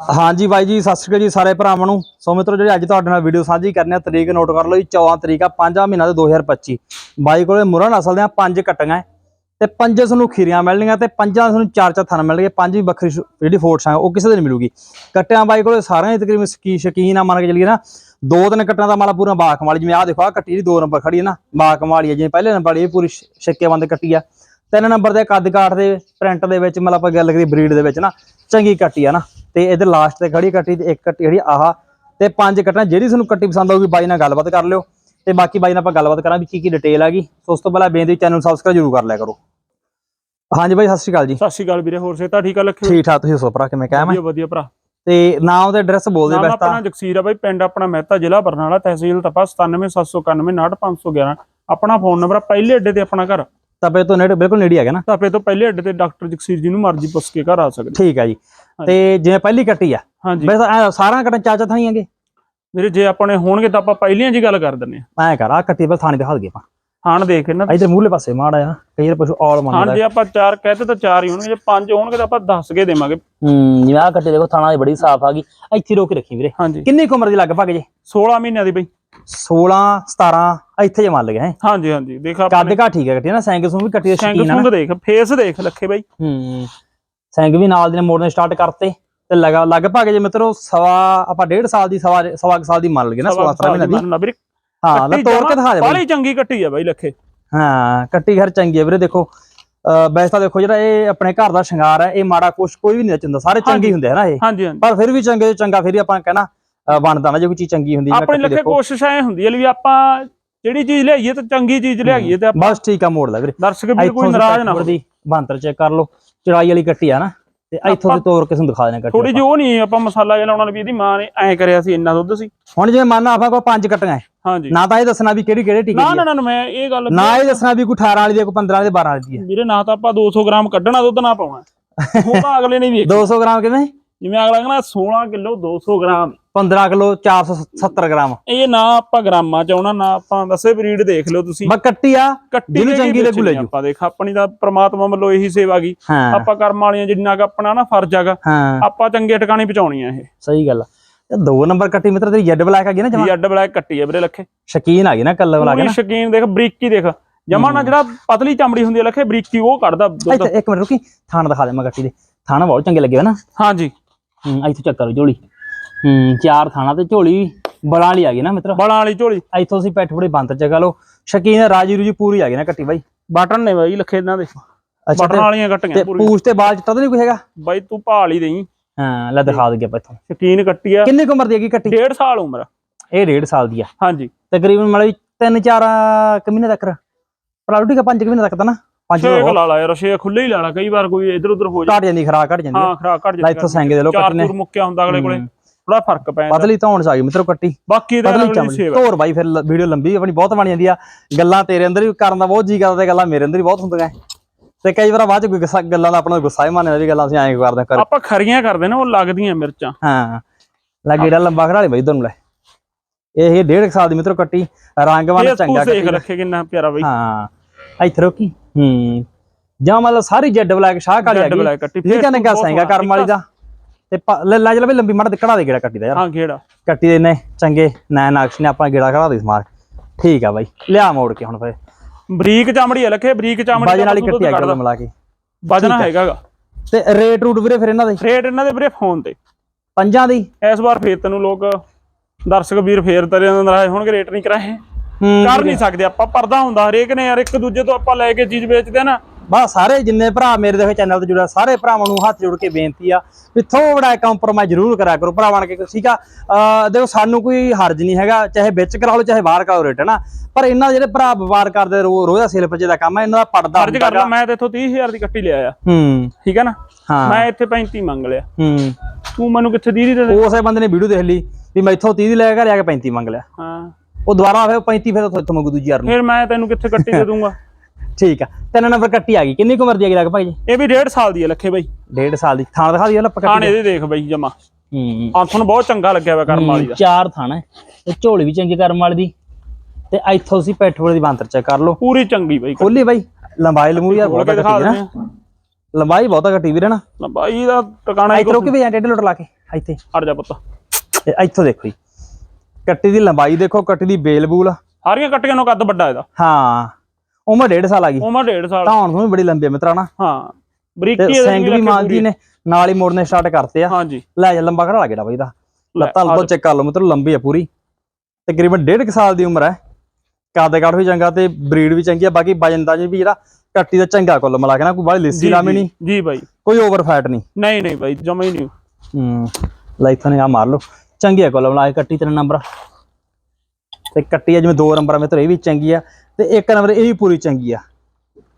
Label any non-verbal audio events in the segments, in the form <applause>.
ਹਾਂਜੀ ਬਾਈ ਜੀ, ਸਤਿ ਸ਼੍ਰੀ ਅਕਾਲ ਜੀ ਸਾਰੇ ਭਰਾਵਾਂ ਨੂੰ। ਸੋ ਮਿੱਤਰੋ, ਜਿਹੜੀ ਅੱਜ ਤੁਹਾਡੇ ਨਾਲ ਵੀਡੀਓ ਸਾਂਝੀ ਕਰਨੀ ਆ, ਤਰੀਕ ਨੋਟ ਕਰ ਲਓ ਜੀ 14 ਤਰੀਕ ਆ 5 ਮਹੀਨਾ ਦੇ 2025 ਬਾਈ ਕੋਲੇ ਮੁਰਾ ਨਸਲ ਆ ਪੰਜ ਕੱਟੀਆਂ ਹੈ ਤੇ ਪੰਜ ਤੁਹਾਨੂੰ ਖੀਰੀਆਂ ਮਿਲਣਗੀਆਂ ਤੇ ਪੰਜਾਂ ਤੁਹਾਨੂੰ ਚਾਰ ਚਾਰ ਥਣ ਮਿਲਣਗੇ, ਪੰਜ ਵੀ ਵੱਖਰੀ ਜਿਹੜੀ ਫੋਰਟਸ ਆ, ਉਹ ਕਿਸੇ ਦੇ ਨਹੀਂ ਮਿਲੂਗੀ। ਕੱਟਿਆਂ ਬਾਈ ਕੋਲੇ ਸਾਰਿਆਂ ਦੀ ਤਕਰੀਬਨ ਸ਼ਕੀ, ਸ਼ਕੀਨ ਆ, ਮੰਨ ਕੇ ਚੱਲੀਏ ਨਾ, ਦੋ ਤਿੰਨ ਕੱਟਾਂ ਦਾ ਮਾਲਾ ਪੂਰਾ ਬਾਖ ਵਾਲੀ ਜਿਵੇਂ ਆਹ ਦੇਖੋ ਆ ਕੱਟੀ ਦੀ ਦੋ ਨੰਬਰ ਖੜੀ ਹੈ ਨਾ, ਬਾਖ ਵਾਲੀ ਹੈ ਜਿਵੇਂ ਪਹਿਲੇ ਨੰਬਰ ਵਾਲੀ, ਇਹ ਪੂਰੀ ਸ਼- ਬੰਦ ਕੱਟੀ ਆ। ਤਿੰਨ ਨੰਬਰ ਦੇ ਕੱਦ ਕਾਠ ਦੇ ਪ੍ਰਿੰਟ ਦੇ ਵਿੱਚ, ਮਤਲਬ ਆਪਾਂ ਗੱਲ ਕਰੀ ਬਰੀਡ ਦੇ ਵਿੱਚ ਨਾ, ਚੰਗੀ ਕੱਟੀ ਆ ਨਾ। ਤੇ ਇਹਦੇ ਲਾਸਟ ਤੇ ਖੜੀ ਕੱਟੀ ਤੇ ਇੱਕ ਕੱਟੀ ਜਿਹੜੀ ਆਹ ਤੇ ਪੰਜ ਕੱਟਾਂ ਜਿਹੜੀ ਤੁਹਾਨੂੰ ਕੱਟੀ ਪਸੰਦ ਆਊਗੀ ਬਾਈ ਨਾਲ ਗੱਲਬਾਤ ਕਰ ਲਿਓ। ਤੇ ਬਾਕੀ ਬਾਈ ਨਾਲ ਆਪਾਂ ਗੱਲਬਾਤ ਕਰਾਂ ਵੀ ਕੀ ਕੀ ਡਿਟੇਲ ਹੈਗੀ। ਸੋ ਉਸ ਤੋਂ ਪਹਿਲਾਂ ਬੇਨਤੀ ਚੈਨਲ ਸਬਸਕ੍ਰਾਈਬ ਜ਼ਰੂਰ ਕਰ ਲਿਆ ਕਰੋ। ਹਾਂਜੀ ਬਾਈ ਸਤਿ ਸ਼੍ਰੀ ਅਕਾਲ ਜੀ। ਸਤਿ ਸ਼੍ਰੀ ਅਕਾਲ ਵੀਰੇ ਹੋਰ ਸੇਤਾ ਠੀਕ ਆ ਲੱਖੇ? ਠੀਕ ਠਾਕ ਤੁਸੀਂ ਦੱਸੋ ਭਰਾ ਕਿਵੇਂ ਕਹਿ ਮੈਂ ਵਧੀਆ ਵਧੀਆ ਭਰਾ। ਤੇ ਨਾਮ ਤੇ ਐਡਰੈਸ ਬੋਲ ਦੇ ਬਸ ਆਪਣਾ ਤਾਂ ਜਗਸੀਰ ਆ ਬਾਈ ਪਿੰਡ ਆਪਣਾ ਮਹਿਤਾ ਜ਼ਿਲ੍ਹਾ ਬਰਨਾਲਾ ਤਹਿਸੀਲ ਤਪਾ 97799511 ਆਪਣਾ ਫੋਨ ਨੰਬਰ ਆ ਪਹਿਲੇ ਅੱਡੇ ਤੇ ਆਪਣਾ ਘਰ। ਤਪੇ ਤੋਂ ਨੇੜੇ ਬਿਲਕੁਲ ਨੇੜੇ ਹੈਗਾ ਨਾ। ਤਪੇ ਤੋਂ ਪਹਿਲੇ ਅੱਡੇ ਤੇ ਡਾਕਟਰ ਜਗਸੀਰ ਜੀ ਨੂੰ ਮਰਜ਼ੀ ਪੁੱਛ ਕੇ ਘਰ ਆ ਸਕਦੇ। ਠੀਕ ਆ ਜੀ। ਤੇ ਜਿਵੇਂ ਪਹਿਲੀ ਕੱਟੀ ਆ ਹਾਂਜੀ। ਐਂ ਸਾਰਾ ਕੱਟਾਂ ਚਾਚਾ ਥਾਈ ਆਂਗੇ ਵੀਰੇ ਜੇ ਆਪਣੇ ਹੋਣਗੇ ਤਾਂ ਆਪਾਂ ਪਹਿਲੀਆਂ ਜੀ ਗੱਲ ਕਰ ਦਿੰਨੇ ਆ ਐਂ ਕਰ ਆ ਕੱਟੀ ਬਸ ਥਾਣੇ ਦਿਖਾ ਦਈਏ ਆਪਾਂ। ਹਾਣ ਦੇਖ ਇਹਨਾਂ ਇਧਰ ਮੂਹਲੇ ਪਾਸੇ ਮਾੜਾ ਆ ਕਈ ਵਾਰ ਪਸ਼ੂ ਆਲ ਹਾਂ ਮੰਗਦਾ ਜੇ ਆਪਾਂ ਚਾਰ ਕਹਤੇ ਤਾਂ ਚਾਰ ਹੀ ਹੋਣਗੇ ਜੇ ਪੰਜ ਹੋਣਗੇ ਤਾਂ ਆਪਾਂ ਦੱਸ ਕੇ ਦੇਵਾਂਗੇ। ਹੂੰ ਜਿਵੇਂ ਆ ਕੱਟੀ ਦੇਖੋ ਥਾਣਾ ਦੀ ਬੜੀ ਸਾਫ਼ ਆ ਗਈ। ਇੱਥੇ ਰੋਕ ਰੱਖੀ ਵੀਰੇ। ਹਾਂਜੀ। ਕਿੰਨੀ ਕੁ ਉਮਰ ਦੀ ਲਗਭਗ ਜੇ? 16 ਮਹੀਨਿਆਂ ਦੀ ਬਈ। 16 17 ਇੱਥੇ ਜੇ ਮੰਨ ਲਗੇ ਹੈ। ਹਾਂਜੀ ਹਾਂਜੀ ਦੇਖ ਕੱਦ ਆਪਣੇ ਘਾ ਠੀਕ ਹੈ ਕੱਟੀ ਨਾ ਸੈਂਗ ਸੂੰ ਵੀ ਕੱਟੀ ਦਾ ਸਿੰਘ ਸ਼ਕੀਨ ਆ। ਸੁੰਗ ਦੇਖ ਫੇਸ ਦੇਖ ਲੱਖੇ ਬਾਈ। ਹੂੰ। ਸੈਂਗ ਵੀ ਨਾਲ ਦੇ ਮੋੜਨੇ ਸਟਾਰਟ ਕਰਤੇ ਤੇ ਲਗਾ ਲਗਭਗ ਜੇ ਮਿੱਤਰੋ ਸਵਾ ਆਪਾਂ ਡੇਢ ਸਾਲ ਦੀ ਸਵਾ ਸਵਾ ਕੁ ਸਾਲ ਦੀ ਮੰਨ ਲਗੇ ਨਾ 16 17 ਮਹੀਨੇ ਦੀ। ਹਾਂ ਲੈ ਤੋੜ ਕੇ ਦਿਖਾ ਦੇ ਬਾਲੀ ਚੰਗੀ ਕੱਟੀ ਆ ਬਾਈ ਲੱਖੇ। ਹਾਂ ਕੱਟੀ ਘਰ ਚੰਗੀ ਹੈ ਵੀਰੇ ਦੇਖੋ। ਵੈਸੇ ਤਾਂ ਦੇਖੋ ਜਿਹੜਾ ਇਹ ਆਪਣੇ ਘਰ ਦਾ ਸ਼ਿੰਗਾਰ ਹੈ ਇਹ ਮਾੜਾ ਕੁਛ ਕੋਈ ਵੀ ਨਹੀਂ ਚੰਦਾ ਸਾਰੇ ਚੰਗੇ ਹੀ ਹੁੰਦੇ ਆ ਨਾ ਇਹ। ਪਰ ਫਿਰ ਵੀ ਚੰਗੇ ਚੰਗਾ ਫਿਰ ਵੀ ਆਪਾਂ ਕਹਿਣਾ ਬਣਦਾ ਨਾ ਜੇ ਕੋਈ ਚੀਜ਼ ਚੰਗੀ ਹੁੰਦੀ ਆਪਣੀ ਲੱਖੇ ਕੋਸ਼ਿਸ਼ ਐ ਹੁੰਦੀ ਹੈ ਵੀ ਆਪਾਂ ਜਿਹੜੀ ਚੀਜ਼ ਲਿਆਈਏ ਤਾਂ ਚੰਗੀ ਚੀਜ਼ ਲਿਆਈਏ ਤੇ ਆਪਾਂ ਬਸ ਠੀਕ ਆ ਮੋੜ ਲੈ ਵੀਰੇ। ਦਰਸ਼ਕ ਵੀ ਕੋਈ ਨਾਰਾਜ਼ ਨਾ ਦੀ ਬੰਤਰ ਚੈੱਕ ਕਰ ਲਓ। ਚੜਾਈ ਵਾਲੀ ਕੱਟੀ ਆ ਨਾ ਤੇ ਇੱਥੋਂ ਦੀ ਤੋੜ ਕੇ ਤੁਹਾਨੂੰ ਦਿਖਾ ਦੇਣਾ ਕੱਟੀ ਥੋੜੀ ਜਿਹੀ ਉਹ ਨਹੀਂ ਆਪਾਂ ਮਸਾਲਾ ਜਿਹਾ ਲਾਉਣਾ ਵੀ ਇਹਦੀ ਮਾਂ ਨੇ ਐਂ ਕਰਿਆ ਸੀ ਇੰਨਾ ਦੁੱਧ ਸੀ। ਹੁਣ ਜਿਵੇਂ ਮੰਨ ਆਪਾਂ ਕੋਲ ਪੰਜ ਕੱਟੀਆਂ ਹੈ ਹਾਂਜੀ। ਨਾ ਤਾਂ ਇਹ ਦੱਸਣਾ ਵੀ ਕਿਹੜੀ ਕਿਹੜੇ ਟੀਕੇ ਨਾ ਦੀ ਨਾ ਨਾ ਮੈਂ ਇਹ ਗੱਲ ਨਾ ਇਹ ਦੱਸਣਾ ਵੀ ਕੋਈ 18 ਵਾਲੀ ਦੀ ਕੋਈ 15 ਵਾਲੀ ਦੀ 12 ਵਾਲੀ ਦੀ ਹੈ ਵੀਰੇ ਨਾ ਤਾਂ ਆਪਾਂ 200 ਗ੍ਰਾਮ ਕੱਢਣਾ ਦੁੱਧ ਨਾ ਪਾਉਣਾ। ਉਹ ਤਾਂ ਅਗਲੇ ਨੇ ਵੀ <laughs> 200 ਗ੍ਰਾਮ ਕਿਵੇਂ? ਜਿਵੇਂ ਅਗਲਾ ਕਹਿੰਦਾ 16 ਕਿਲੋ 200 ਗ੍ਰਾਮ। 15 kilo 470 gram. ਇਹ ਨਾ ਆਪਾਂ ਗ੍ਰਾਮਾਂ ਚ ਆਉਣਾ ਨਾ ਆਪਾਂ ਦੱਸੇ ਬਰੀਡ ਦੇਖ ਲਿਓ ਤੁਸੀਂ। ਬਸ ਕੱਟੀ ਆ ਕੱਟੀ ਜਿਹਨੂੰ ਚੰਗੀ ਲੱਗੂ ਲੈ ਵੇਚਣੀ ਆਪਾਂ ਦੇਖ ਆਪਣੀ ਤਾਂ ਪ੍ਰਮਾਤਮਾ ਵੱਲੋਂ ਇਹੀ ਸੇਵਾ ਗਈ ਆਪਾਂ ਕਰਮ ਵਾਲੀਆਂ ਜਿੰਨਾ ਕੁ ਆਪਣਾ ਨਾ ਫਰਜ਼ ਹੈਗਾ ਆਪਾਂ ਚੰਗੇ ਟਿਕਾਣੇ ਪਹੁੰਚਾਉਣੀ ਆ ਇਹ। ਸਹੀ ਗੱਲ ਆ। ਇਹ ਦੋ ਨੰਬਰ ਕੱਟੀ ਮਿੱਤਰ ਤੇਰੀ ਜੈਡ ਬਲੈਕ ਆ ਗਈ ਨਾ ਜਮਾ? ਜੀ ਅੱਡ ਬਲੈਕ ਕੱਟੀ ਆ ਵੀਰੇ ਲੱਖੇ। ਸ਼ਕੀਨ ਆ ਗਈ ਨਾ ਕੱਲ ਬਲਾ ਕੇ ਪੂਰੀ ਨਾ। ਸ਼ਕੀਨ ਦੇਖ ਬਰੀਕੀ ਦੇਖ। ਜਮਾ ਨਾ ਜਿਹੜਾ ਪਤਲੀ ਚਮੜੀ ਹੁੰਦੀ ਹੈ ਲੱਖੇ ਬਰੀਕੀ ਉਹ ਕੱਢਦਾ ਇੱਕ ਮਿੰਟ ਰੁਕੀ। ਥਾਣ ਦਿਖਾ ਦੇ ਮੈਂ ਕੱਟੀ ਦੇ। ਥਾਣਾ ਬਹੁਤ ਚੰਗੇ ਲੱਗੇ ਨਾ। ਹਾਂਜੀ। ਹੂੰ ਇੱਥੇ ਚੱਕ ਕਰੋ ਝੋਲੀ ਹੂੰ ਚਾਰ ਥਾਣਾ ਤੇ ਝੋਲੀ ਬਲਾਂ ਵਾਲੀ ਆ ਗਈ ਨਾ ਮਿੱਤਰ। ਬਲਾਂ ਵਾਲੀ ਝੋਲੀ। ਇੱਥੋਂ ਅਸੀਂ ਪੈਠ ਫੜੇ ਬੰਦ ਚਗਾ ਲਓ। ਸ਼ਕੀਨ ਰਾਜੀ ਰੂਜੀ ਪੂਰੀ ਆ ਗਈ ਨਾ ਕੱਟੀ ਬਾਈ। ਬਟਨ ਨੇ ਬਾਈ ਲੱਖੇ ਇਹਨਾਂ ਦੇ। ਬਟਨ ਵਾਲੀਆਂ ਕੱਟੀਆਂ ਪੂਰੀ ਪੂਛ ਤੇ ਬਾਲ ਚਿੱਟਾ ਤਾਂ ਨਹੀਂ ਕੋਈ ਹੈਗਾ? ਬਾਈ ਤੂੰ ਭਾਲ ਹੀ ਦੇਈ। ਹਾਂ ਲੈ ਦਿਖਾ ਦਈਏ ਆਪਾਂ ਇੱਥੋਂ। ਸ਼ਕੀਨ ਕੱਟੀ ਆ। ਕਿੰਨੀ ਕੁ ਉਮਰ ਦੀ ਹੈਗੀ ਕੱਟੀ? ਡੇਢ ਸਾਲ ਉਮਰ ਇਹ ਡੇਢ ਸਾਲ ਦੀ ਆ। ਹਾਂਜੀ। ਤਕਰੀਬਨ ਮਤਲਬ 3-4 ਮਹੀਨੇ ਤੱਕ। ਪ੍ਰਾਉਡੀ ਕਾ 5 ਮਹੀਨੇ ਤੱਕ ਤਾਂ ਨਾ? 5 ਛੇ ਕੁ ਲਾ ਲਾ ਯਾਰ ਛੇ ਖੁੱਲੇ ਹੀ ਲਾ ਲਾ ਕਈ ਵਾਰ ਕੋਈ ਇਧਰ ਉਧਰ ਹੋ ਜਾ ਘਟ ਜਾਂਦੀ ਖਰਾਕ ਘਟ ਜਾਂਦੀ ਹਾਂ ਖਰਾਕ ਘਟ ਲੈ ਜਾਂਦਾ ਇੱਥੋਂ ਸੈਂਗੇ ਦੇ ਲੋ ਚਾਰ ਕੱਟੀ ਨੇ ਚੂਰ ਮੁੱਕਿਆ ਹੁੰਦਾ ਅਗਲੇ ਕੋਲੇ। ਹੂੰ। ਥੋੜਾ ਫ਼ਰਕ ਪੈ ਜਾਂਦਾ। ਪਤਲੀ ਧੌਣ ਗਈ ਮਿੱਤਰੋ ਕੱਟੀ। ਬਾਕੀ ਪਤਲੀ ਨਾਲ ਚਮੜੀ ਧੋਰ ਬਾਈ ਫਿਰ ਵੀਡੀਓ ਲੰਬੀ ਆਪਣੀ ਬਹੁਤ ਬਣ ਜਾਂਦੀ ਆ। ਗੱਲਾਂ ਤੇਰੇ ਅੰਦਰ ਵੀ ਕਰਨ ਦਾ ਬਹੁਤ ਜੀ ਕਰਦਾ ਤੇ ਗੱਲਾਂ ਮੇਰੇ ਅੰਦਰ ਵੀ ਬਹੁਤ ਹੁੰਦੀਆਂ। ਤੇ ਕਈ ਵਾਰ ਬਾਅਦ ਚ ਕੋਈ ਗੁੱਸਾ ਗੱਲਾਂ ਦਾ ਆਪਣਾ ਗੁੱਸਾ ਹੀ ਮੰਨਦਾ ਵੀ ਗੱਲਾਂ ਅਸੀਂ ਐਂ ਕਰਦੇ ਕਰ ਆਪਾਂ ਖਰੀਆਂ ਕਰਦੇ ਨਾ ਉਹ ਲੱਗਦੀਆਂ ਮਿਰਚਾਂ। ਹਾਂ। ਲੈ ਗੇੜਾ ਲੰਬਾ ਖੜਾ ਲਈ ਬਾਈ ਤੁਹਾਨੂੰ ਲੈ। ਇਹ ਇਹ ਡੇਢ ਕੁ ਸਾਲ ਦੀ ਮਿੱਤਰੋ ਕੱਟੀ। ਰੰਗ ਵਨ ਇਹ ਚੰਗਾ ਦੇਖ ਕੱਟੀ। ਰੱਖੇ ਕਿੰਨਾ ਪਿਆਰਾ ਬਾਈ। ਹਾਂ। ਇੱਥੇ ਰੋਕੀ। ਹੂੰ। ਜਾਂ ਮਤਲਬ ਸਾਰੀ ਜੈਡ ਬਲੈਕ ਸ਼ਾਹ ਕਾਲੀ ਆ ਜੱਡ ਗਈ ਬਲੈਕ ਕੱਟੀ। ਠੀਕ ਹੈ ਬਹੁਤ ਸੈਂਗਾ। ਕਰਮ ਵਾਲੀ ਦਾ। ਤੇ ਪ- ਲੈ ਲੈ ਜਲਾ ਵੀ ਲੰਬੀ ਮੜ ਕੜਾ ਦੇ ਗੇੜਾ ਕੱਟੀ ਦਾ ਯਾਰ। ਹਾਂ ਘੇੜਾ ਕੱਟੀ ਦੇ ਨੇ ਚੰਗੇ ਨੈਣ ਨਕਸ਼ ਨੇ ਆਪਾਂ ਗੇੜਾ ਖੜਾ ਦੇ ਸਮਾਰ ਠੀਕ ਆ ਬਾਈ ਲਿਆ ਮੋੜ ਕੇ ਹੁਣ ਫੇ ਬਰੀਕ ਚਮੜੀ ਆ ਲੱਖੇ ਬਰੀਕ ਚਮੜੀ ਵਜਨ ਵਾਲੀ ਕੱਟੀ ਆ। ਗੱਲ ਮਿਲਾ ਕੇ। ਵਜਨ ਹੈਗਾਗਾ ਤੇ ਰੇਟ ਰੂਟ ਵੀਰੇ ਫਿਰ ਇਹਨਾਂ ਦੇ? ਰੇਟ ਇਹਨਾਂ ਦੇ ਵੀਰੇ ਫੋਨ ਤੇ। ਪੰਜਾਂ ਦੀ? ਇਸ ਵਾਰ ਫੇਰ ਤੈਨੂੰ ਲੋਕ ਦਰਸ਼ਕ ਵੀਰ ਫੇਰ ਤੇਰੇ ਨਾਲ ਹੋਣਗੇ ਰੇਟ ਨਹੀਂ ਕਰਾਏ। ਕਰ ਨਹੀਂ ਸਕਦੇ ਆਪਾਂ ਪਰਦਾ ਹੁੰਦਾ ਹਰੇਕ ਨੇ ਯਾਰ ਇੱਕ ਦੂਜੇ ਤੋਂ ਆਪਾਂ ਲੈ ਕੇ ਚੀਜ਼ ਵੇਚਦੇ ਆ ਨਾ। ਬਸ ਸਾਰੇ ਜਿੰਨੇ ਭਰਾ ਮੇਰੇ ਦੇਖੋ ਚੈਨਲ ਤੇ ਜੁੜੇ ਆ, ਸਾਰੇ ਭਰਾਵਾਂ ਨੂੰ ਹੱਥ ਜੋੜ ਕੇ ਬੇਨਤੀ ਆ ਵੀ ਥੋੜਾ ਕੰਪਰੋਮਾਈਜ਼ ਜ਼ਰੂਰ ਕਰਿਆ ਕਰੋ ਭਰਾ ਬਣ ਕੇ ਠੀਕ ਆ ਦੇਖੋ ਸਾਨੂੰ ਕੋਈ ਹਰਜ ਨਹੀਂ ਹੈਗਾ ਚਾਹੇ ਵਿੱਚ ਕਰਾ ਲਓ ਚਾਹੇ ਬਾਹਰ ਕਰਾਓ ਰੇਟ ਨਾ? ਪਰ ਇਹਨਾਂ ਦੇ ਜਿਹੜੇ ਭਰਾ ਵਪਾਰ ਕਰਦੇ ਰੋ ਰੋਜ਼ ਦਾ ਸੇਲ ਪੱਜੇ ਦਾ ਕੰਮ ਹੈ ਇਹਨਾਂ ਦਾ ਪੜਦਾ ਫਰਜ਼ ਕਰ ਲਾ ਮੈਂ ਤੇ ਇੱਥੋਂ 30000 ਦੀ ਕੱਟੀ ਲਿਆ ਆ। ਹੂੰ। ਠੀਕ ਹੈ ਨਾ? ਮੈਂ ਇੱਥੇ 35 ਮੰਗ ਲਿਆ। ਹੂੰ। ਤੂੰ ਮੈਨੂੰ ਕਿੱਥੇ 30 ਦੀ ਦੇ ਦੇ? ਉਸੇ ਬੰਦੇ ਨੇ ਵੀਡੀਓ ਦੇਖ ਲਈ ਵੀ ਮੈਂ ਇੱਥੋਂ 30 ਦੀ ਲੈ ਕੇ ਆ ਕੇ 35 ਮੰਗ ਲਿਆ। ਹਾਂ। ਉਹ ਦੁਬਾਰਾ ਫਿਰ 35 ਫਿਰ ਉੱਥੋਂ ਮੰਗੂ ਦੂਜੀ ਯਾਰ ਨੂੰ। ਫਿਰ ਮੈਂ ਤੈਨੂੰ ਕਿੱਥੇ ਕੱਟੀ ਦੇ ਦੂੰਗਾ? ਠੀਕ ਆ। ਤਿੰਨ ਨੰਬਰ ਕੱਟੀ ਆ ਗਈ। ਕਿੰਨੀ ਕੁ ਉਮਰ ਦੀ ਹੈਗੀ ਲੱਗ ਭਾਈ ਜੀ? ਇਹ ਵੀ 1.5 ਸਾਲ ਦੀ ਹੈ ਲੱਖੇ ਬਾਈ। ਡੇਢ ਸਾਲ ਦੀ। ਥਾਣ ਦਿਖਾ ਦਿਓ ਲੱਪ ਖਾਣ ਕੱਟੀ ਇਹਦੇ ਦੇਖ ਬਾਈ ਜਮਾ। ਹੂੰ। ਆ ਤੁਹਾਨੂੰ ਬਹੁਤ ਚੰਗਾ ਲੱਗਿਆ ਵਾ ਕਰਮ ਵਾਲੀ ਦਾ। ਚਾਰ ਥਾਣਾ ਹੈ। ਤੇ ਝੋਲੀ ਵੀ ਚੰਗੀ ਕਰਮ ਵਾਲੀ ਦੀ। ਤੇ ਇੱਥੋਂ ਅਸੀਂ ਪੈਠੋਲ ਦੀ ਬਾਂਤਰ ਚੈੱਕ ਕਰ ਲਓ। ਪੂਰੀ ਚੰਗੀ ਬਾਈ। ਖੋਲੀ ਬਾਈ। ਲੰਬਾਈ ਲੰਮੂ ਯਾਰ ਬਹੁਤ ਘੱਟੀ ਆ। ਲੰਬਾਈ ਬਹੁਤ ਘੱਟੀ ਵੀਰੇ ਨਾ ਬਾਈ ਦਾ ਟਿਕਾਣਾ ਇੱਥੇ ਰੋਕੀ ਵੀ ਐ ਟੇਢੇ ਲੋਟ ਲਾ ਕੇ ਇੱਥੇ। ਹਟ ਜਾ ਪੁੱਤ। ਇਹ ਇੱਥੋਂ ਦੇਖੋ ਜੀ। ਕੱਟੀ ਦੀ ਲੰਬਾਈ ਦੇਖੋ ਕੱਟੀ ਦੀ ਬੇਲ ਬੂਲ ਸਾਰੀਆਂ ਕੱਟੀਆਂ ਨੂੰ ਕੱਦ ਵੱਡਾ ਇਹਦਾ। ਹਾਂ। ਉਮਰ ਡੇਢ ਸਾਲ ਆ ਗਈ। ਉਮਰ ਡੇਢ ਸਾਲ। ਤੋਂ ਵੀ ਬੜੀ ਲੰਬੀ ਆ ਮਿੱਤਰਾ ਨਾ ਹਾਂ ਬਰੀਕੀ ਸਿੰਘ ਵੀ ਮਾਲਦੀ। ਨੇ ਨਾਲ ਹੀ ਮੋੜਨੇ ਸਟਾਰਟ ਕਰਤੇ ਆ। ਹਾਂਜੀ। ਲੈ ਜਾ ਲੰਬਾ ਖੜਾ ਲੱਗਦਾ ਬਈ ਦਾ। ਲੈ, ਲੱਤਾਂ ਲੁੱਤਾਂ ਚੈੱਕ ਕਰ ਲਓ ਮਿੱਤਰੋ ਲੰਬੀ ਆ ਪੂਰੀ। ਤਕਰੀਬਨ ਡੇਢ ਕੁ ਸਾਲ ਦੀ ਉਮਰ ਹੈ। ਕਾਦ ਕਾਠ ਵੀ ਚੰਗਾ ਤੇ ਬਰੀਡ ਵੀ ਚੰਗੀ ਆ ਬਾਕੀ ਵਜਨਦਾਜ ਵੀ ਜਿਹੜਾ ਕੱਟੀ ਦਾ ਚੰਗਾ ਕੁੱਲ ਮਿਲਾ ਕੇ ਨਾ ਕੋਈ ਬਾਹਲੀ ਲਿੱਸੀ ਜੀ, ਨਹੀਂ। ਜੀ ਬਾਈ। ਕੋਈ ਓਵਰ ਫੈਟ ਨਹੀਂ। ਨਹੀਂ ਨਹੀਂ ਬਾਈ ਜਮਾ ਹੀ ਨਹੀਂ। ਹੂੰ ਲੈ ਇੱਥੋਂ ਆ ਮਾਰ ਲਓ। ਚੰਗੀ ਆ ਕੁੱਲ ਮਿਲਾ ਕੇ ਕੱਟੀ ਤਿੰਨ ਨੰਬਰ ਤੇ ਕੱਟੀ ਆ ਜਿਵੇਂ ਦੋ ਨੰਬਰ ਆ ਮਿੱਤਰੋ ਇਹ ਵੀ ਚੰਗੀ ਆ। ਤੇ ਇੱਕ ਨੰਬਰ ਇਹ ਵੀ ਪੂਰੀ ਚੰਗੀ ਆ।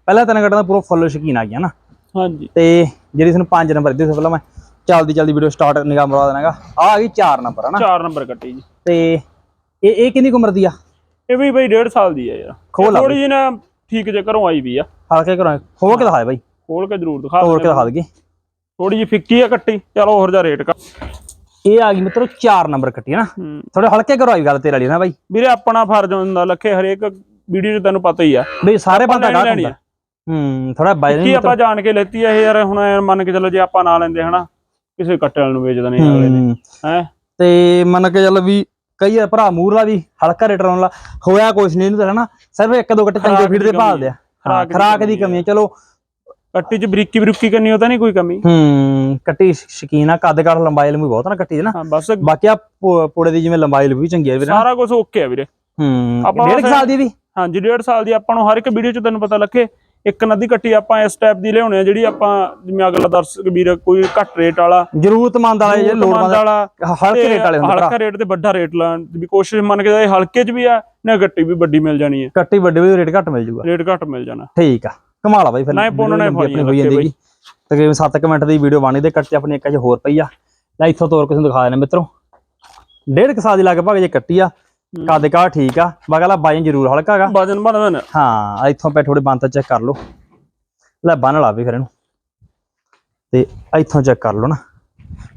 ਪਹਿਲਾਂ ਤਿੰਨ ਕੱਟਾਂ ਦਾ ਪੂਰਾ ਫੁੱਲ ਸ਼ਕੀਨ ਆ ਗਿਆ ਨਾ। ਹਾਂਜੀ। ਤੇ ਜਿਹੜੀ ਤੁਹਾਨੂੰ 5 ਨੰਬਰ ਦਿੱਤੇ ਸੀ ਪਹਿਲਾਂ ਮੈਂ ਚੱਲਦੀ ਚੱਲਦੀ ਵੀਡੀਓ ਸਟਾਰਟ ਨਿਗਾਹ ਮਰਾ ਦੇਣਾਗਾ ਆ ਆ ਗਈ 4 ਨੰਬਰ ਹਨਾ? 4 ਨੰਬਰ ਕੱਟੀ ਜੀ। ਤੇ ਇਹ ਇਹ ਕਿੰਨੀ ਉਮਰ ਦੀ ਆ? ਇਹ ਵੀ ਬਾਈ ਡੇਢ ਸਾਲ ਦੀ ਹੈ ਯਾਰ। ਖੋਲ ਆ ਥੋੜੀ ਜਿਹੀ ਨਾ ਠੀਕ ਜੇ ਘਰੋਂ ਆਈ ਵੀ ਆ। ਹਲਕੇ ਕਰੋ ਖੋਲ ਕੇ ਦਿਖਾਏ ਬਾਈ। ਖੋਲ ਕੇ ਜ਼ਰੂਰ ਦਿਖਾ ਤੋੜ ਕੇ ਦਿਖਾ ਦਈਏ। ਥੋੜੀ ਜਿਹੀ ਫਿੱਕੀ ਆ ਕੱਟੀ। ਚਲੋ ਹੋਰ ਜਾ ਰੇਟ ਕਰ। ਇਹ ਆ ਗਈ ਮਿੱਤਰੋ 4 ਨੰਬਰ ਕੱਟੀ ਨਾ। ਥੋੜੇ ਹਲਕੇ ਕਰੋ ਆਈ ਗੱਲ ਤੇਰੇ ਵਾਲੀ ਨਾ ਬਾਈ? ਵੀਰੇ ਆਪਣਾ ਫਰਜ਼ ਹੁੰਦਾ ਲੱਖੇ ਹਰੇਕ ਵੀਡੀਓ 'ਚ ਤੈਨੂੰ ਪਤਾ ਹੀ ਆ। ਬਈ ਸਾਰੇ ਬੰਦਾ ਗਾਹ ਹੁੰਦਾ ਹੂੰ ਥੋੜਾ ਬਾਈ ਕੀ ਆਪਾਂ ਜਾਣ ਕੇ ਲੈਤੀ ਆ ਇਹ ਯਾਰ ਹੁਣ ਮੰਨ ਕੇ ਚੱਲੋ ਜੇ ਆਪਾਂ ਨਾ ਲੈਂਦੇ ਹਨਾ ਕਿਸੇ ਕੱਟੇ ਵਾਲੇ ਨੂੰ ਵੇਚ ਦਨੇ ਅਗਲੇ ਨੇ ਹੂੰ। ਤੇ ਮੰਨ ਕੇ ਚੱਲ ਵੀ ਕਈ ਵਾਰ ਭਰਾ ਮੂਰਲਾ ਵੀ ਹਲਕਾ ਰੇਟ ਲਾ ਹੋਇਆ ਕੁਛ ਨਹੀਂ ਇਹਨੂੰ ਹਨਾ ਸਿਰਫ ਇੱਕ ਦੋ ਗੱਟੇ ਚੰਗੇ ਫੀਡ ਦੀ ਦੇ ਭਾਲਦੇ ਆ। ਕਮੀ ਹਾਂ ਖੁਰਾਕ ਦੀ ਕਮੀ ਹੈ ਚਲੋ। ਕੱਟੀ 'ਚ ਬਰੀਕੀ ਬਰੀਕੀ ਕਰਨੀ ਉਹ ਤਾਂ ਨਹੀਂ ਕੋਈ ਕਮੀ। ਹੂੰ ਕੱਟੀ ਸ਼ਕੀਨ ਆ ਕੱਦ ਕਾਠ ਲੰਬਾਈ ਲੰਬੀ ਬਹੁਤ ਆ ਨਾ ਕੱਟੀ ਦੀ ਨਾ। ਬਸ। ਬਾਕੀ ਆ ਪੋੜੇ ਦੀ ਜਿਵੇਂ ਲੰਬਾਈ ਲੰਬੀ ਚੰਗੀ ਆ ਵੀਰੇ। ਸਾਰਾ ਕੁਝ ਓਕੇ ਆ ਵੀਰੇ। ਹੂੰ ਆਪਾਂ ਡੇਢ ਕੁ ਸਾਲ ਦੀ ਵੀ। ਹਾਂਜੀ ਡੇਢ ਸਾਲ ਦੀ ਆਪਾਂ ਨੂੰ ਹਰ ਇੱਕ ਵੀਡੀਓ 'ਚ ਤੈਨੂੰ ਪਤਾ ਲੱਗੇ ਇੱਕ ਨਦੀ ਕੱਟੀ ਆਪਾਂ ਇਸ ਟਾਈਪ ਦੀ ਲਿਆਉਣੇ ਆ ਜਿਹੜੀ ਆਪਾਂ ਜਿਵੇਂ ਅਗਲਾ ਦਰਸ਼ਕ ਵੀਰ ਕੋਈ ਘੱਟ ਰੇਟ ਵਾਲਾ ਜ਼ਰੂਰਤਮੰਦ ਵਾਲੇ ਲੋੜਵੰਦ ਲੋੜਵੰਦ ਵਾਲਾ ਹਲਕੇ ਰੇਟ ਵਾਲੇ ਹੁੰਦੇ ਹਲਕਾ ਰੇਟ ਤੇ ਵੱਡਾ ਰੇਟ ਲਾਉਣ ਦੀ ਕੋਸ਼ਿਸ਼ ਮੰਨ ਕੇ ਜਾਏ ਹਲਕੇ 'ਚ ਵੀ ਆ ਨਾ ਗੱਟੀ ਵੀ ਵੱਡੀ ਮਿਲ ਜਾਣੀ ਹੈ ਕੱਟੀ ਵੱਡੇ ਵੀ ਰੇਟ ਘੱਟ ਮਿਲ ਜੂਗਾ। ਰੇਟ ਘੱਟ ਮਿਲ ਜਾਣਾ। ਠੀਕ ਆ ਕਮਾਲ ਆ ਬਾਈ ਫਿਰ। ਨਾ ਨਾ ਲੰਬੀ ਆਪਣੀ ਹੋਈ ਜਾਂਦੀ ਤਕਰੀਬਨ 7 ਮਿੰਟ ਦੀ ਵੀਡੀਓ ਬਣੀ ਤੇ ਕੱਟੀ ਆਪਣੀ ਇੱਕ ਚ ਹੋਰ ਪਈ ਆ। ਲੈ ਇੱਥੋਂ ਤੋਰ ਕੇ ਤੁਹਾਨੂੰ ਦਿਖਾ ਦੇਣਾ ਮਿੱਤਰੋ। ਡੇਢ ਕੁ ਸਾਲ ਦੀ ਲਗਭਗ ਜੇ ਕੱਟੀ ਆ ਕੱਦ ਕਾ ਠੀਕ ਆ। ਬਗਲਾ ਬਾਈ ਜ਼ਰੂਰ ਹਲਕਾ ਗਾ ਵਜਨ ਬਣਦਾ ਹਾਂ ਇੱਥੋਂ ਪੈ ਥੋੜੇ ਬੰਤ ਚੈੱਕ ਕਰ ਲਓ। ਲੈ ਬੰਨ ਲਾ ਵੀ ਫਿਰ ਇਹਨੂੰ। ਤੇ ਇੱਥੋਂ ਚੈੱਕ ਕਰ ਲਓ ਨਾ।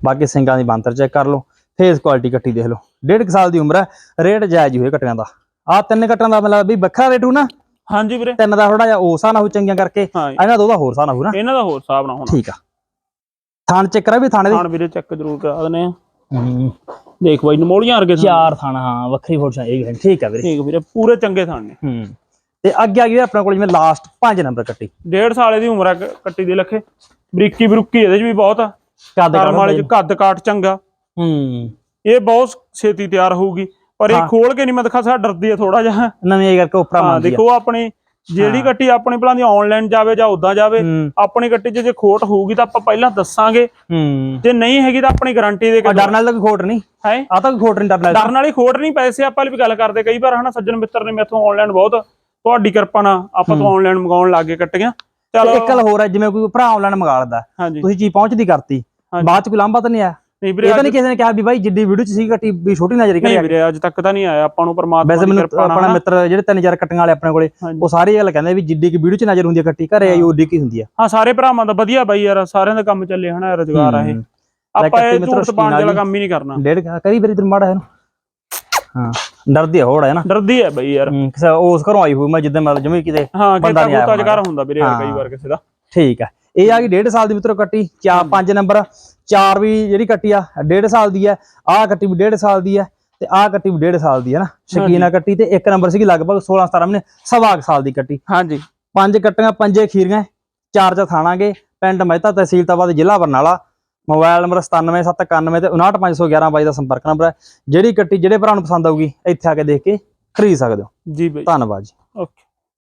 ਬਾਕੀ ਸਿੰਘਾਂ ਦੀ ਬੰਤਰ ਚੈੱਕ ਕਰ ਲਓ। ਫੇਸ ਕੁਆਲਿਟੀ ਕੱਟੀ ਦੇਖ ਲਓ। ਡੇਢ ਸਾਲ ਦੀ ਉਮਰ ਹੈ ਰੇਟ ਜਾਇਜ਼ ਹੋਏ ਕੱਟਿਆਂ ਦਾ। ਆ ਤਿੰਨ ਕੱਟਾਂ ਦਾ ਮਤਲਬ ਵੀ ਵੱਖਰਾ ਰੇਟ ਹੋ ਨਾ ਹਾਂਜੀ ਵੀਰੇ। ਤਿੰਨ ਦਾ ਥੋੜਾ ਜਿਹਾ ਉਹ ਸਾਹ ਨਾ ਹੋ ਚੰਗੀਆਂ ਕਰਕੇ। ਇਹਨਾਂ ਦੋ ਦਾ ਹੋਰ ਸਾਹ ਨਾ ਹੋ ਨਾ। ਇਹਨਾਂ ਦਾ ਹੋਰ ਹਿਸਾਬ ਨਾ ਹੋਣਾ। ਠੀਕ ਆ। ਥਾਣ ਚੈੱਕ ਕਰਾ ਵੀ ਥਾਣੇ ਦੇ। ਖਾਣ ਵੀਰੇ ਚੈੱਕ ਜ਼ਰੂਰ ਕਰਾ ਦਨੇ ਆ। ਹੂੰ, ਦੇਖ ਬਾਈ ਨਮੋਲੀਆਂ ਵਰਗੇ ਥਾਣ। ਚਾਰ ਥਾਣਾ ਹਾਂ ਵੱਖਰੀ ਫੋਟੋ ਇਹ ਹੈ। ਠੀਕ ਆ ਵੀਰੇ। ਠੀਕ ਵੀਰੇ ਪੂਰੇ ਚੰਗੇ ਥਾਣ। ਨੇ ਹੂੰ। ਤੇ ਅੱਗੇ ਆ ਗਈ ਆਪਣੇ ਕੋਲ ਜਿਵੇਂ ਲਾਸਟ 5 ਨੰਬਰ ਕੱਟੀ। ਡੇਢ ਸਾਲੇ ਦੀ ਉਮਰ ਆ ਕ- ਕੱਟੀ ਦੇ ਲੱਖੇ। ਬਰੀਕੀ ਬਰੁੱਕੀ ਇਹਦੇ 'ਚ ਵੀ ਬਹੁਤ ਆ। ਕੱਦ ਕਰਮ ਵਾਲੇ 'ਚ ਕੱਦ ਕਾਠ ਚੰਗਾ। ਹੂੰ। ਇਹ ਬਹੁਤ ਛੇਤੀ ਤਿਆਰ ਹੋਊਗੀ। ਪਰ ਇਹ ਹਾਂ। ਖੋਲ ਕੇ ਨਹੀਂ ਮੈਂ ਦਿਖਾ ਸਕਦਾ ਡਰਦੀ ਆ ਥੋੜਾ ਜਿਹਾ। ਨਵੀਂ ਇਹ ਕਰਕੇ ਉਪਰਾ ਹਾਂ ਮੰਨਦੀ ਆ। ਦੇਖੋ ਆਪਣੀ ਜਿਹੜੀ ਹਾਂ। ਕੱਟੀ ਆਪਣੀ ਭਲਾਂ ਦੀ ਆਨਲਾਈਨ ਜਾਵੇ ਜਾਂ ਉਦਾਂ ਜਾਵੇ ਹੂੰ। ਆਪਣੀ 'ਚ ਜੇ ਖੋਟ ਹੋਊਗੀ ਤਾਂ ਆਪਾਂ ਪਹਿਲਾਂ ਦੱਸਾਂਗੇ। ਹੂੰ। ਜੇ ਨਹੀਂ ਹੈਗੀ ਤਾਂ ਆਪਣੀ ਗਾਰੰਟੀ ਦੇ ਆ ਕੇ ਡਰਨ ਨਾਲ ਤਾਂ ਖੋਟ ਨਹੀਂ। ਹੈ? ਆ ਤਾਂ ਖੋਟ ਨਹੀਂ ਡਰਨ ਨਾਲ ਵਾਲੀ ਖੋਟ ਨਹੀਂ ਪੈਸੇ ਆਪਾਂ ਵੀ ਗੱਲ ਕਰਦੇ। ਕਈ ਵਾਰ ਹਨਾ ਸੱਜਣ ਮਿੱਤਰ ਨੇ ਮੈਥੋਂ ਆਨਲਾਈਨ ਬਹੁਤ। ਤੁਹਾਡੀ ਕਿਰਪਾ ਨਾਲ ਆਪਾਂ ਤੋਂ ਆਨਲਾਈਨ ਮੰਗਾਉਣ ਲੱਗ ਗਏ ਕੱਟੀਆਂ। ਚਲੋ। ਇੱਕ ਗੱਲ ਹੋਰ ਹੈ ਜਿਵੇਂ ਕੋਈ ਭਰਾ ਆਨਲਾਈਨ ਮੰਗਾ ਲੈਂਦਾ ਤੁਸੀਂ ਚੀਜ਼ ਪਹੁੰਚਦੀ ਕਰਤੀ। ਬਾਅਦ ਚ ਕੋਈ ਲਾਂਭਾ ਤਾਂ ਨਹੀਂ ਆਇਆ? ਨਹੀਂ ਵੀਰੇ ਇਹ ਤਾਂ ਨਹੀਂ ਕਿਸੇ ਨੇ ਕਿਹਾ ਵੀ ਬਾਈ ਜਿੱਡੀ ਵੀਡੀਓ ਚ ਸੀ ਕੱਟੀ ਵੀ ਛੋਟੀ ਨਜ਼ਰ ਨਹੀਂ ਕਰਿਆ ਵੀਰੇ ਅੱਜ ਤੱਕ ਤਾਂ ਨਹੀਂ ਆਇਆ ਆਪਾਂ ਨੂੰ ਪਰਮਾਤਮਾ ਦੀ ਕਿਰਪਾ ਨਾਲ ਆਪਣਾ। ਮਿੱਤਰ ਜਿਹੜੇ ਤਿੰਨ ਚਾਰ ਕੱਟੀਆਂ ਵਾਲੇ ਆਪਣੇ ਕੋਲੇ। ਉਹ ਸਾਰੇ ਇਹ ਗੱਲ ਕਹਿੰਦੇ ਵੀ ਜਿੱਡੀ ਕੀ ਵੀਡੀਓ ਚ ਨਜ਼ਰ ਹੁੰਦੀ ਹੈ ਕੱਟੀ ਘਰੇ ਆਈ ਓਡੀ ਕੀ ਹੁੰਦੀ ਆ ਹਾਂ ਸਾਰੇ ਭਰਾਵਾਂ ਦਾ ਵਧੀਆ ਬਾਈ ਯਾਰ ਸਾਰਿਆਂ ਦਾ ਕੰਮ ਚੱਲੇ ਹਨਾ ਰੋਜ਼ਗਾਰ ਆ ਇਹ ਹੂੰ। ਆਪਾਂ ਇਹ ਝੂਠ ਆ ਵਾਲਾ। ਕੰਮ ਹੀ ਨਹੀਂ ਕਰਨਾ ਡੇਢ ਕਰੀ ਵਾਰੀ ਤੈਨੂੰ ਮਾੜਾ ਹੈ ਨਾ ਹਾਂ ਡਰਦੀ ਆ ਹੋੜਾ ਹੈ ਨਾ ਡਰਦੀ ਹੈ ਬਾਈ ਯਾਰ ਹੂੰ, ਕਿਸੇ ਉਸ ਘਰੋਂ ਆਈ ਹੋਈ ਮੈਂ ਜਿੱਦਾਂ ਮਤਲਬ ਜਮੇ ਕਿਤੇ ਹਾਂ ਕਿਤਾ ਨਹੀਂ ਜਗਾਰ ਹੋਣਾ। ਹੁੰਦਾ ਵੀਰੇ ਕਈ ਹਾਂ। ਵਾਰ ਕਿਸੇ ਦਾ ਠੀਕ ਆ ਇਹ ਆ ਗਈ ਡੇਢ ਸਾਲ ਦੀ ਮਿੱਤਰੋ ਕੱਟੀ ਚਾਰ ਪੰਜ ਨੰਬਰ ਚਾਰ ਵੀ ਜਿਹੜੀ ਕੱਟੀ ਆ ਡੇਢ ਸਾਲ ਦੀ ਆ ਆਹ ਕੱਟੀ ਵੀ ਡੇਢ ਸਾਲ ਦੀ ਆ ਤੇ ਆਹ ਕੱਟੀ ਵੀ ਡੇਢ ਸਾਲ ਦੀ ਆ ਨਾ। ਸ਼ਕੀਨਾ ਕੱਟੀ ਤੇ ਇੱਕ ਨੰਬਰ ਸੀਗੀ ਲਗਭਗ 16 17 ਮਹੀਨੇ ਸਵਾ ਸਾਲ ਦੀ ਕੱਟੀ। ਹਾਂਜੀ। ਪੰਜ ਕੱਟੀਆਂ ਪੰਜੇ ਖੀਰੀਆਂ ਚਾਰ ਚ ਥਾਣਾਗੇ ਪਿੰਡ ਮਹਿਤਾ ਤਹਿਸੀਲ ਤਬਾਦ ਜ਼ਿਲ੍ਹਾ ਬਰਨਾਲਾ। ਮੋਬਾਈਲ ਨੰਬਰ 97791 ਤੇ 59511 ਬਾਈ ਦਾ ਸੰਪਰਕ ਨੰਬਰ ਹੈ ਜਿਹੜੀ ਕੱਟੀ ਜਿਹੜੇ ਭਰਾ ਨੂੰ ਪਸੰਦ ਆਊਗੀ ਇੱਥੇ ਆ ਕੇ ਦੇਖ ਕੇ ਖਰੀਦ ਸਕਦੇ ਹੋ। ਜੀ ਬਾਈ। ਧੰਨਵਾਦ ਜੀ। ਓਕੇ।